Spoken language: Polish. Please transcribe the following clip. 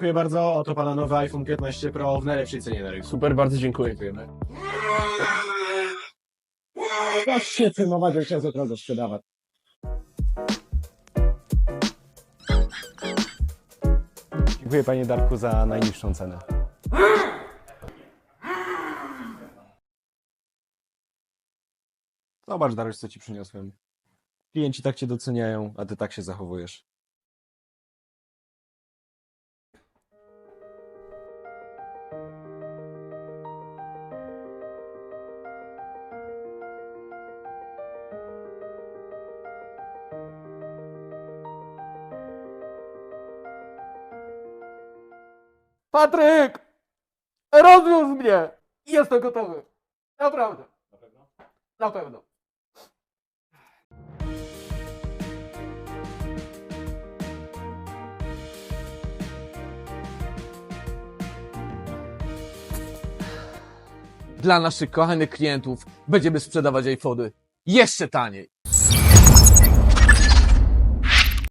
Dziękuję bardzo. Oto pana nowy iPhone 15 Pro w najlepszej cenie na rynku. Super, bardzo dziękuję. Dziękujemy. Proszę się filmować, jak chciał zaraz sprzedawać. Dziękuję panie Darku za najniższą cenę. Zobacz, Daruś, co ci przyniosłem. Klienci tak cię doceniają, a ty tak się zachowujesz. Patryk! Rozwiąż mnie! Jestem gotowy. Naprawdę. Na pewno. Dla naszych kochanych klientów będziemy sprzedawać iPhony jeszcze taniej.